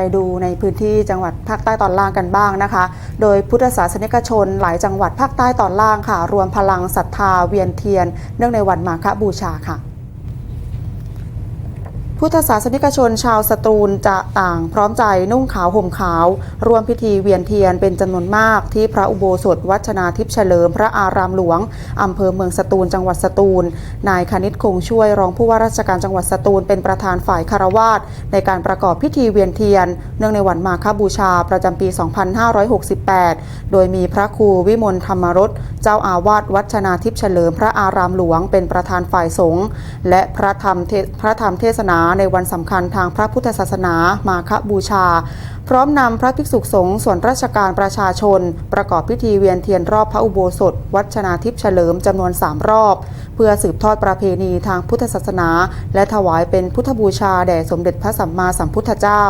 ไปดูในพื้นที่จังหวัดภาคใต้ตอนล่างกันบ้างนะคะ โดยพุทธศาสนิกชนหลายจังหวัดภาคใต้ตอนล่างค่ะ รวมพลังศรัทธาเวียนเทียน เนื่องในวันมาฆบูชาค่ะ พุทธศาสนิกชนชาวสตูลจะต่างพร้อมใจนุ่งขาวห่มขาว ร่วมพิธีเวียนเทียนเป็นจำนวนมากที่พระอุโบสถวัชนาทิพย์เฉลิมพระอารามหลวงอำเภอเมืองสตูลจังหวัดสตูล นายคณิตคงช่วยรองผู้ว่าราชการจังหวัดสตูลเป็นประธานฝ่ายคารวาสในการประกอบพิธีเวียนเทียน เนื่องในวันมาฆบูชาประจำปี 2568 โดยมีพระครูวิมลธรรมรสเจ้าอาวาสวัชนาทิพย์เฉลิมพระอารามหลวงเป็นประธานฝ่ายสงฆ์และพระธรรมพระธรรมเทศนาในวันสำคัญทางพระพุทธศาสนามาฆบูชา พร้อมนำพระภิกษุสงฆ์ส่วนราชการประชาชน ประกอบพิธีเวียนเทียนรอบพระอุโบสถ วัชนาทิพย์เฉลิมจำนวน3รอบ เพื่อสืบทอดประเพณีทางพุทธศาสนา และถวายเป็นพุทธบูชาแด่สมเด็จพระสัมมาสัมพุทธเจ้า